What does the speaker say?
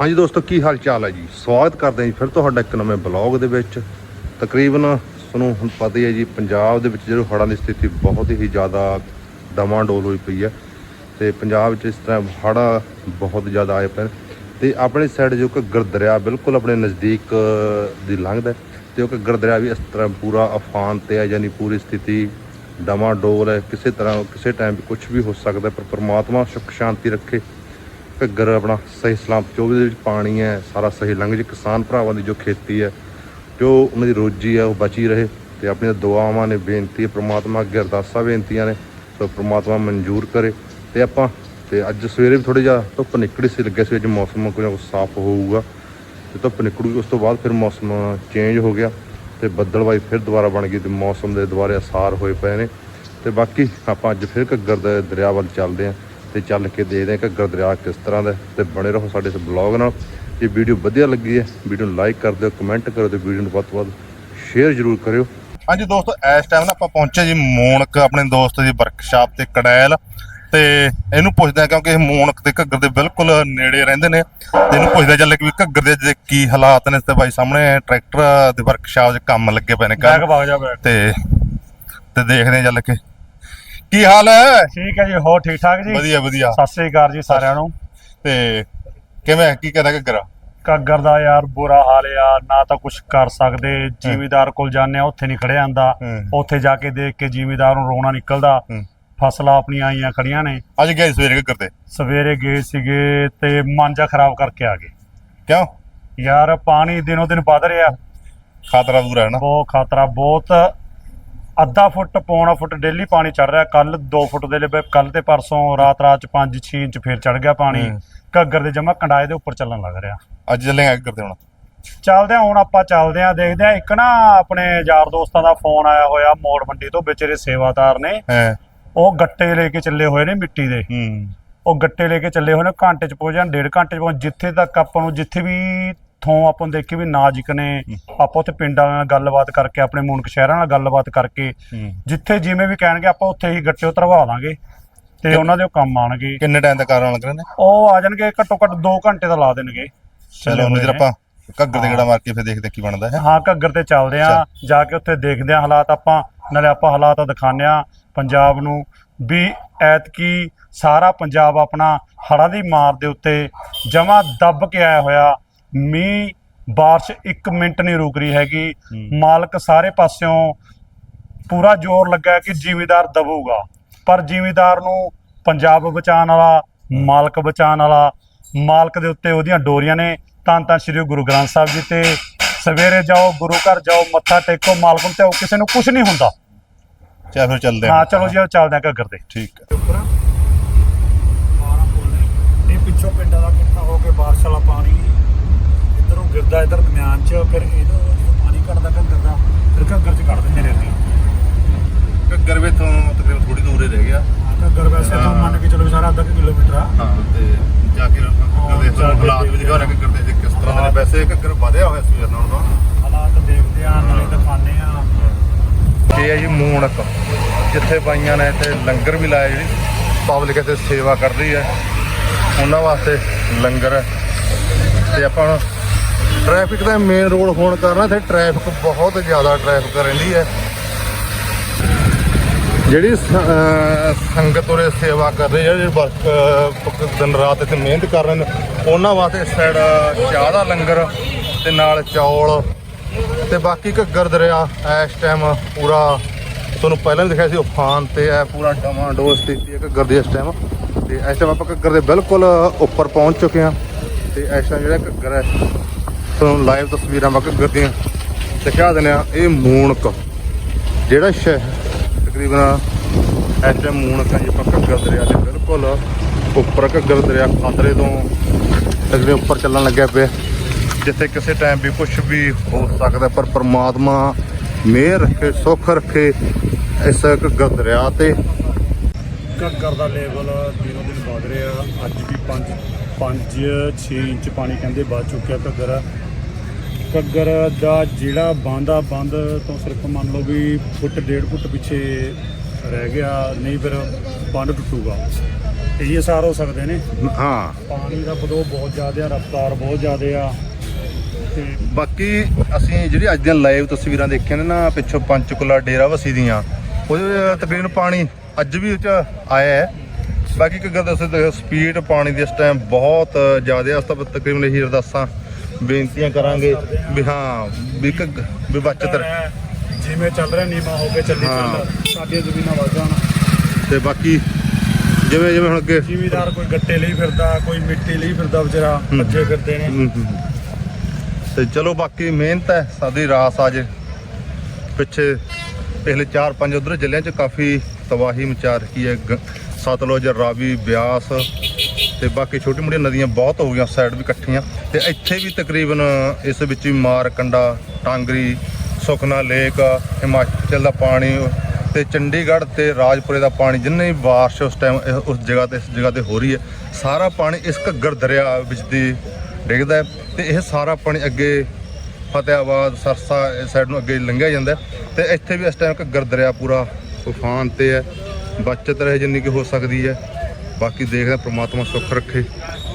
ਹਾਂਜੀ ਦੋਸਤੋ ਕੀ ਹਾਲ ਚਾਲ ਹੈ ਜੀ? ਸਵਾਗਤ ਕਰਦੇ ਹਾਂ ਜੀ ਫਿਰ ਤੁਹਾਡਾ ਇੱਕ ਨਵੇਂ ਬਲੌਗ ਦੇ ਵਿੱਚ। ਤਕਰੀਬਨ ਤੁਹਾਨੂੰ ਹੁਣ ਪਤਾ ਹੀ ਹੈ ਜੀ ਪੰਜਾਬ ਦੇ ਵਿੱਚ ਜਿਹੜਾ ਹੜ੍ਹਾਂ ਦੀ ਸਥਿਤੀ ਬਹੁਤ ਹੀ ਜ਼ਿਆਦਾ ਡਮਾਂਡੋਲ ਹੋਈ ਪਈ ਹੈ ਤੇ ਪੰਜਾਬ ਵਿੱਚ ਇਸ ਤਰ੍ਹਾਂ ਹੜ੍ਹ ਬਹੁਤ ਜ਼ਿਆਦਾ ਆਏ ਪਏ ਨੇ। ਤੇ ਆਪਣੇ ਸਾਈਡ ਜੋ ਕਿ ਦਰਿਆ ਬਿਲਕੁਲ ਆਪਣੇ ਨਜ਼ਦੀਕ ਦੀ ਲੰਘਦਾ ਹੈ ਤੇ ਉਹ ਘੱਗਰ ਦਰਿਆ ਵੀ ਇਸ ਤਰ੍ਹਾਂ ਪੂਰਾ ਅਫਾਨ ਤੇ ਹੈ ਯਾਨੀ ਪੂਰੀ ਸਥਿਤੀ ਡਮਾਂਡੋਲ ਹੈ। ਕਿਸੇ ਤਰ੍ਹਾਂ ਕਿਸੇ ਟਾਈਮ ਵੀ ਕੁਝ ਵੀ ਹੋ ਸਕਦਾ ਹੈ, ਪਰ ਪ੍ਰਮਾਤਮਾ ਸੁੱਖ ਸ਼ਾਂਤੀ ਰੱਖੇ। ਘੱਗਰ ਆਪਣਾ ਸਹੀ ਸਲਾਮਤ, ਜੋ ਵੀ ਇਹਦੇ ਵਿੱਚ ਪਾਣੀ ਹੈ, ਸਾਰਾ ਸਹੀ ਲੰਘ ਜੇ ਕਿਸਾਨ ਭਰਾਵਾਂ ਦੀ ਜੋ ਖੇਤੀ ਹੈ, ਜੋ ਉਹਨਾਂ ਦੀ ਰੋਜੀ ਹੈ, ਉਹ ਬਚੀ ਰਹੇ ਤੇ ਆਪਣੀਆਂ ਦੁਆਵਾਂ ਨੇ ਬੇਨਤੀ ਹੈ ਪ੍ਰਮਾਤਮਾ ਅੱਗੇ ਅਰਦਾਸਾਂ ਬੇਨਤੀਆਂ ਨੇ, ਸੋ ਪ੍ਰਮਾਤਮਾ ਮਨਜ਼ੂਰ ਕਰੇ ਤੇ ਆਪਾਂ, ਤੇ ਅੱਜ ਸਵੇਰੇ ਵੀ ਥੋੜੀ ਜਿਹਾ ਧੁੱਪ ਨਿਕਲੀ ਸੀ ਲੱਗਿਆ ਸੀ ਅੱਜ ਮੌਸਮ ਕੁਝ ਸਾਫ਼ ਹੋਊਗਾ ਤੇ ਧੁੱਪ ਨਿਕਲੂਗੀ, ਉਸ ਤੋਂ ਬਾਅਦ ਫਿਰ ਮੌਸਮ ਚੇਂਜ ਹੋ ਗਿਆ ਤੇ ਬੱਦਲਵਾਈ ਫਿਰ ਦੁਬਾਰਾ ਬਣ ਗਈ ਤੇ ਮੌਸਮ ਦੇ ਦੁਬਾਰੇ ਅਸਾਰ ਹੋਏ ਪਏ ਨੇ ਤੇ ਬਾਕੀ ਆਪਾਂ ਅੱਜ ਫਿਰ ਘੱਗਰ ਦੇ ਦਰਿਆ ਵੱਲ ਚੱਲਦੇ ਆਂ ਤੇ ਚੱਲ ਕੇ ਦੇਖਦੇ ਆਂ ਘੱਗਰ ਦਰਿਆ ਕਿਸ ਤਰ੍ਹਾਂ ਦਾ ਤੇ ਬਣੇ ਰਹੋ ਸਾਡੇ ਇਸ ਬਲੌਗ ਨਾਲ। ਜੇ ਵੀਡੀਓ ਵਧੀਆ ਲੱਗੀ ਹੈ ਵੀਡੀਓ ਨੂੰ ਲਾਈਕ ਕਰ ਦਿਓ ਕਮੈਂਟ ਕਰੋ ਤੇ ਵੀਡੀਓ ਨੂੰ ਵੱਧ ਤੋਂ ਵੱਧ ਸ਼ੇਅਰ ਜ਼ਰੂਰ ਕਰਿਓ। ਹਾਂਜੀ ਦੋਸਤੋ ਇਸ ਟਾਈਮ ਨਾ ਆਪਾਂ ਪਹੁੰਚੇ ਜੀ ਮੂਨਕ ਆਪਣੇ ਦੋਸਤ ਦੀ ਵਰਕਸ਼ਾਪ ਤੇ ਕੜੈਲ। ਤੇ ਇਹਨੂੰ ਪੁੱਛਦੇ ਆ ਕਿਉਂਕਿ ਇਹ ਮੂਨਕ ਤੇ ਘੱਗਰ ਦੇ ਬਿਲਕੁਲ ਨੇੜੇ ਰਹਿੰਦੇ ਨੇ। ਤੇ ਇਹਨੂੰ ਪੁੱਛਦੇ ਚੱਲ ਕਿ ਘੱਗਰ ਦੇ ਜੇ ਕੀ ਹਾਲਾਤ ਨੇ ਤੇ ਬਾਈ ਸਾਹਮਣੇ। ਟਰੈਕਟਰ ਦੇ ਵਰਕਸ਼ਾਪ 'ਚ ਕੰਮ ਲੱਗੇ ਪਏ ਨੇ ਬੈਗ ਤੇ ਤੇ ਦੇਖਦੇ ਆ ਚੱਲ ਕੇ। ਕੀ ਹਾਲ ਹੈ? ਠੀਕ ਹੈ ਜੀ ਹੋਰ ਠੀਕ ਠਾਕ ਜੀ? ਵਧੀਆ ਵਧੀਆ। ਸਤਿ ਸ੍ਰੀ ਅਕਾਲ ਜੀ ਸਾਰਿਆਂ ਨੂੰ। ਤੇ ਕਿਵੇਂ ਕੀ ਕਹਿੰਦਾ ਘੱਗਰ? ਘੱਗਰ ਦਾ ਯਾਰ ਬੁਰਾ ਹਾਲ ਆ ਨਾ ਤਾਂ ਕੁਝ ਕਰ ਸਕਦੇ। ਜ਼ਿਮੀਦਾਰ ਕੋਲ ਜਾਂਦੇ ਆ ਉੱਥੇ ਨਹੀਂ ਖੜਿਆ ਹੂੰ। ਉੱਥੇ ਜਾ ਕੇ ਦੇਖ ਕੇ ਜ਼ਿਮੀਦਾਰ ਨੂੰ ਰੋਣਾ ਨਿਕਲਦਾ। ਫਸਲਾਂ ਆਪਣੀਆਂ ਆਈਆਂ ਖੜੀਆਂ ਨੇ। ਅੱਜ ਗਏ ਸਵੇਰੇ ਘੱਗਰ ਤੇ? ਸਵੇਰੇ ਗਏ ਸੀਗੇ ਤੇ ਮਾਂਜਾ ਖਰਾਬ ਕਰਕੇ ਆ ਗਏ। ਕਿਉਂ? ਯਾਰ ਪਾਣੀ ਦਿਨੋ ਦਿਨ ਵੱਧ ਰਿਹਾ। ਖਾਤਰਾ ਦੂਰ ਹੈ ਨਾ। ਬਹੁਤ ਖਤਰਾ ਬਹੁਤ ਅੱਧਾ ਫੁੱਟ ਪੌਣਾ ਫੁੱਟ ਡੇਲੀ ਪਾਣੀ ਚੜ ਰਿਹਾ। ਕੱਲ 2 ਫੁੱਟ ਦੇ ਲਈ ਕੱਲ ਤੇ ਪਰਸੋਂ ਰਾਤ ਰਾਤ ਚ 5-6 ਇੰਚ ਫੇਰ ਚੜ ਗਿਆ ਪਾਣੀ। ਘੱਗਰ ਦੇ ਜਮਾ ਕੰਡਾਏ ਦੇ ਉੱਪਰ ਚੱਲਣ ਲੱਗ ਰਿਹਾ। ਅੱਜ ਚੱਲੇ ਘੱਗਰ ਤੇ ਹੁਣ? ਚੱਲਦੇ ਆ ਹੁਣ ਆਪਾਂ ਚੱਲਦੇ ਆ ਦੇਖਦੇ ਆ। ਇੱਕ ਨਾ ਆਪਣੇ ਯਾਰ ਦੋਸਤਾਂ ਦਾ ਫੋਨ ਆਇਆ ਹੋਇਆ ਮੋੜ ਮੰਡੀ ਤੋਂ ਵਿਚਾਰੇ ਸੇਵਾਦਾਰ ਨੇ ਉਹ ਗੱਟੇ ਲੈ ਕੇ ਚੱਲੇ ਹੋਏ ਨੇ ਮਿੱਟੀ ਦੇ। ਹੂੰ। ਉਹ ਗੱਟੇ ਲੈ ਕੇ ਚੱਲੇ ਹੋਏ ਨੇ ਘੰਟੇ ਚ ਪਹੁੰਚ ਜਾਣ ਡੇਢ ਘੰਟੇ ਚ ਪਹੁੰਚ ਜਿੱਥੇ ਤੱਕ ਆਪਾਂ ਨੂੰ ਜਿੱਥੇ ਵੀ ਥੋਂ ਆਪਾਂ ਨੂੰ ਦੇਖੀ ਵੀ ਨਾਜ਼ੁਕ ਨੇ ਆਪਾਂ ਉੱਥੇ ਪਿੰਡਾਂ ਨਾਲ ਗੱਲਬਾਤ ਕਰਕੇ ਆਪਣੇ ਮੂਨਕ ਸ਼ਹਿਰਾਂ ਨਾਲ ਗੱਲਬਾਤ ਕਰਕੇ ਜਿੱਥੇ ਜਿਵੇਂ ਵੀ ਕਹਿਣਗੇ ਆਪਾਂ ਉੱਥੇ ਹੀ ਗੱਟੇ ਉਤਰਵਾ ਦਾਂਗੇ ਤੇ ਉਹਨਾਂ ਦੇ ਉਹ ਕੰਮ ਆਣਗੇ ਕਿੰਨੇ ਟਾਈਮ ਤੱਕ ਆਉਣ ਲੱਗ ਰਹੇ ਨੇ ਉਹ ਆ ਜਾਣਗੇ ਘੱਟੋ ਘੱਟ 2 ਘੰਟੇ ਦਾ ਲਾ ਦੇਣਗੇ। ਚਲੋ ਉਹਨੂੰ ਜਰ ਆਪਾਂ ਘੱਗਰ ਦੇ ਗੇੜਾ ਮਾਰ ਕੇ ਫਿਰ ਦੇਖਦੇ ਕੀ ਬਣਦਾ ਹੈ। ਹਾਂ ਘੱਗਰ ਤੇ ਚੱਲਦੇ ਆ ਜਾ ਕੇ ਉੱਥੇ ਦੇਖਦੇ ਆ ਹਾਲਾਤ ਆਪਾਂ ਨਾਲੇ ਆਪਾਂ ਹਾਲਾਤ ਦਿਖਾਉਂਦੇ ਆ ਪੰਜਾਬ ਨੂੰ ਵੀ ਐਤਕੀ ਸਾਰਾ ਪੰਜਾਬ ਆਪਣਾ ਹੜ੍ਹਾਂ ਦੀ ਮਾਰ ਦੇ ਉੱਤੇ ਜਮਾ ਦੱਬ ਕੇ ਆਇਆ ਹੋਇਆ। ਮੀਂਹ ਬਾਰਿਸ਼ 1 ਮਿੰਟ ਨਹੀਂ ਰੁਕ ਰਹੀ ਹੈਗੀ। ਮਾਲਕ ਸਾਰੇ ਪਾਸਿਓਂ ਪੂਰਾ ਜ਼ੋਰ ਲੱਗਾ ਕਿ ਜ਼ਿਮੀਦਾਰ ਦਬੂਗਾ। ਪਰ ਜ਼ਿਮੀਦਾਰ ਨੂੰ ਪੰਜਾਬ ਬਚਾਉਣ ਵਾਲਾ ਮਾਲਕ ਬਚਾਉਣ ਵਾਲਾ ਮਾਲਕ ਦੇ ਉੱਤੇ ਉਹਦੀਆਂ ਡੋਰੀਆਂ ਨੇ ਤਾਂ ਤਾਂ ਸ੍ਰੀ ਗੁਰੂ ਗ੍ਰੰਥ ਸਾਹਿਬ ਜੀ ਤੇ ਸਵੇਰੇ ਜਾਓ ਗੁਰੂ ਘਰ ਜਾਓ ਮੱਥਾ ਟੇਕੋ ਮਾਲਕ ਨੂੰ ਤੇ ਉਹ ਕਿਸੇ ਨੂੰ ਕੁਝ ਨਹੀਂ ਹੁੰਦਾ। ਚਾ ਫਿਰ ਚੱਲਦੇ ਹਾਂ ਚਲੋ ਜੀ ਉਹ ਚੱਲਦੇ ਆ ਘੱਗਰ ਤੇ। ਠੀਕ ਹੈ। ਇਹ ਪਿੱਛੋਂ ਪਿੰਡਾਂ ਦਾ ਇਕੱਠਾ ਹੋ ਕੇ ਬਾਰਿਸ਼ ਵਾਲਾ ਪਾਣੀ ਇਧਰੋਂ ਗਿਰਦਾ ਇਧਰ ਦਰਮਿਆਨ ਚ ਫਿਰ ਇਹਨੂੰ ਪਾਣੀ ਘਟਦਾ ਘੱਗਰ ਦਾ ਫਿਰ ਘੱਗਰ ਚ ਕੱਢ ਦਿੰਦੇ ਰੇਤੀ ਘੱਗਰ ਵੀ ਤੋਂ ਤਕਰੀਬਨ ਥੋੜੀ ਦੂਰ ਹੀ ਰਹਿ ਗਿਆ। ਘੱਗਰ ਵੈਸੇ ਤਾਂ ਮੰਨ ਕੇ ਚਲੋ ਸਾਰਾ ਅੱਧਾ ਕਿਲੋਮੀਟਰ ਆ। ਹਾਂ ਤੇ ਜਾ ਕੇ ਘੱਗਰ ਦੇ ਜਾ ਕੇ ਹਾਲਾਤ ਵੀ ਦਿਖਾਉਣਾ ਘੱਗਰ ਦੇ ਕਿਸ ਤਰ੍ਹਾਂ ਦੇ ਨੇ। ਵੈਸੇ ਘੱਗਰ ਵਧਿਆ ਹੋਇਆ ਸਵੇਰ ਨਾਲੋਂ। ਤਾਂ ਹਾਲਾਤ ਦੇਖਦੇ ਆ ਨਾਲੇ ਦਿਖਾਉਂਦੇ ਆ। ਇਹ ਹੈ ਜੀ ਮੂਣਕ ਜਿੱਥੇ ਬਾਈਆਂ ਨੇ ਤੇ ਲੰਗਰ ਵੀ ਲਾਇਆ ਜਿਹੜੀ ਪਬਲਿਕ ਇੱਥੇ ਸੇਵਾ ਕਰ ਰਹੀ ਹੈ ਉਹਨਾਂ ਵਾਸਤੇ ਲੰਗਰ ਤੇ ਆਪਾਂ ਟ੍ਰੈਫਿਕ ਦਾ ਮੇਨ ਰੋਡ ਹੋਣ ਕਾਰਨ ਇੱਥੇ ਟ੍ਰੈਫਿਕ ਬਹੁਤ ਜ਼ਿਆਦਾ ਟ੍ਰੈਫਿਕ ਰਹਿੰਦੀ ਹੈ। ਜਿਹੜੀ ਸੰਗਤ ਉਰੇ ਸੇਵਾ ਕਰ ਰਹੀ ਹੈ, ਜਿਹੜੇ ਵਰਕ ਦਿਨ ਰਾਤ ਇੱਥੇ ਮਿਹਨਤ ਕਰ ਰਹੇ ਨੇ, ਉਹਨਾਂ ਵਾਸਤੇ ਇਸ ਸਾਈਡ ਚਾਹ ਦਾ ਲੰਗਰ ਤੇ ਨਾਲ ਚੌਲ ਤੇ ਬਾਕੀ ਘੱਗਰ ਦਰਿਆ ਇਸ ਟਾਈਮ ਪੂਰਾ ਤੁਹਾਨੂੰ ਪਹਿਲਾਂ ਵੀ ਦਿਖਾਇਆ ਸੀ, ਉਫਾਨ ਤੇ ਹੈ, ਪੂਰਾ ਡਮਾਡੋਲ ਸਥਿਤੀ ਹੈ ਘੱਗਰ ਦੀ ਇਸ ਟਾਈਮ ਤੇ ਇਸ ਟਾਈਮ ਆਪਾਂ ਘੱਗਰ ਦੇ ਬਿਲਕੁਲ ਉੱਪਰ ਪਹੁੰਚ ਚੁੱਕੇ ਹਾਂ ਤੇ ਇਸ ਟਾਈਮ ਜਿਹੜਾ ਘੱਗਰ ਹੈ ਤੁਹਾਨੂੰ ਲਾਈਵ ਤਸਵੀਰਾਂ ਮੈਂ ਘੱਗਰ ਦੀਆਂ ਦਿਖਾ ਦਿੰਦੇ ਆ ਇਹ ਮੂਣਕ ਜਿਹੜਾ ਸ਼ਹਿਰ ਤਕਰੀਬਨ ਇਸ ਟਾਈਮ ਮੂਣਕ ਹੈ ਜੀ ਆਪਾਂ ਘੱਗਰ ਦਰਿਆ ਦੇ ਬਿਲਕੁਲ ਉੱਪਰ ਘੱਗਰ ਦਰਿਆ ਖਤਰੇ ਤੋਂ ਤਕਰੀਬਨ ਉੱਪਰ ਚੱਲਣ ਲੱਗਿਆ ਪਿਆ। ਜਿੱਥੇ ਕਿਸੇ ਟਾਈਮ ਵੀ ਕੁਝ ਵੀ ਹੋ ਸਕਦਾ, ਪਰ ਪ੍ਰਮਾਤਮਾ ਮਿਹਰ ਰੱਖੇ, ਸੁੱਖ ਰੱਖੇ ਇਸ ਘੱਗਰ ਦਰਿਆ ਤੇ। ਘੱਗਰ ਦਾ ਲੈਵਲ ਦਿਨੋਂ ਦਿਨ ਵਧ ਰਿਹਾ। ਅੱਜ ਵੀ 5 5 6 ਇੰਚ ਪਾਣੀ ਕਹਿੰਦੇ ਵੱਧ ਚੁੱਕਿਆ ਘੱਗਰ। ਘੱਗਰ ਦਾ ਜਿਹੜਾ ਬਾਂਦਾ ਬੰਦ ਤੋਂ ਸਿਰਫ ਮੰਨ ਲਓ ਵੀ ਫੁੱਟ ਡੇਢ ਫੁੱਟ ਪਿੱਛੇ ਰਹਿ ਗਿਆ ਨਹੀਂ ਫਿਰ ਬੰਦ ਟੁੱਟੂਗਾ। ਇਹ ਸਾਰ ਹੋ ਸਕਦੇ ਨੇ। ਹਾਂ। ਪਾਣੀ ਦਾ ਫਲੋ ਬਹੁਤ ਜ਼ਿਆਦਾ ਆ ਰਫ਼ਤਾਰ ਬਹੁਤ ਜ਼ਿਆਦਾ ਆ। ਬਾਕੀ ਅਸੀਂ ਜਿਹੜੀ ਅੱਜ ਦੀਆਂ ਲਾਈਵ ਤਸਵੀਰਾਂ ਦੇਖੀਆਂ ਨੇ ਨਾ ਪਿੱਛੋਂ ਪੰਚਕੁਲਾ ਡੇਰਾ ਵਸੀ ਦੀਆਂ ਉਹਦੇ ਤਕਰੀਬਨ ਪਾਣੀ ਅੱਜ ਵੀ ਉਹ 'ਚ ਆਇਆ ਹੈ। ਬਾਕੀ ਇੱਕ ਗੱਲ ਦੱਸੇ ਸਪੀਡ ਪਾਣੀ ਦੀ ਇਸ ਟਾਈਮ ਬਹੁਤ ਜ਼ਿਆਦਾ ਅਸ ਤਾਂ ਤਕਰੀਬਨ ਇਹੀ ਅਰਦਾਸਾਂ ਬੇਨਤੀਆਂ ਕਰਾਂਗੇ ਵੀ ਹਾਂ ਵੀ ਇੱਕ ਵੀ ਬਚਤ ਰਹੇ। ਜਿਵੇਂ ਚੱਲ ਰਿਹਾ ਨੀਮਾ ਹੋ ਕੇ ਚੱਲੀ। ਚੱਲ ਸਾਡੀਆਂ ਜ਼ਮੀਨਾਂ ਵੱਧ ਜਾਣ ਤੇ ਬਾਕੀ ਜਿਵੇਂ ਜਿਵੇਂ ਹੁਣ ਅੱਗੇ ਜ਼ਿਮੀਦਾਰ ਕੋਈ ਗੱਟੇ ਲਈ ਫਿਰਦਾ ਕੋਈ ਮਿੱਟੀ ਲਈ ਫਿਰਦਾ ਵਿਚਾਰਾ ਭੱਜੇ ਫਿਰਦੇ ਨੇ। ਤੇ ਚਲੋ ਬਾਕੀ ਮਿਹਨਤ ਹੈ ਸਾਡੀ ਰਾਸ ਆ ਜੇ ਪਿੱਛੇ ਪਿਛਲੇ 4-5 ਉਧਰ ਜ਼ਿਲ੍ਹਿਆਂ 'ਚ ਕਾਫੀ ਤਬਾਹੀ ਮਚਾ ਰੱਖੀ ਹੈ ਸਤਲੁਜ ਰਾਵੀ ਬਿਆਸ ਤੇ ਬਾਕੀ ਛੋਟੀ ਮੋਟੀਆਂ ਨਦੀਆਂ ਬਹੁਤ ਹੋ ਗਈਆਂ ਸਾਈਡ ਵੀ ਇਕੱਠੀਆਂ। ਤੇ ਇੱਥੇ ਵੀ ਤਕਰੀਬਨ ਇਸ ਵਿੱਚ ਵੀ ਮਾਰਕੰਡਾ ਟਾਂਗਰੀ, ਸੁਖਨਾ ਲੇਕ, ਹਿਮਾਚਲ ਦਾ ਪਾਣੀ ਤੇ ਚੰਡੀਗੜ੍ਹ ਤੇ ਰਾਜਪੁਰੇ ਦਾ ਪਾਣੀ, ਜਿੰਨੇ ਵੀ ਬਾਰਿਸ਼ ਉਸ ਟਾਈਮ ਉਸ ਜਗ੍ਹਾ ਤੇ, ਇਸ ਜਗ੍ਹਾ ਤੇ ਹੋ ਰਹੀ ਹੈ, ਸਾਰਾ ਪਾਣੀ ਇਸ ਘੱਗਰ ਦਰਿਆ ਵਿੱਚ ਦੀ ਡਿੱਗਦਾ ਹੈ ਤੇ ਇਹ ਸਾਰਾ ਪਾਣੀ ਅੱਗੇ ਫਤਿਆਬਾਦ ਸਰਸਾ ਇਸ ਸਾਈਡ ਨੂੰ ਅੱਗੇ ਲੰਘਿਆ ਜਾਂਦਾ ਹੈ ਤੇ ਇੱਥੇ ਵੀ ਇਸ ਟਾਈਮ ਘੱਗਰ ਦਰਿਆ ਪੂਰਾ ਉਫਾਨ ਤੇ ਹੈ, ਬਚਤ ਰਹੇ ਜਿੰਨੀ ਕਿ ਹੋ ਸਕਦੀ ਹੈ। ਬਾਕੀ ਦੇਖਦਾ ਹਾਂ ਪ੍ਰਮਾਤਮਾ ਸੁੱਖ ਰੱਖੇ।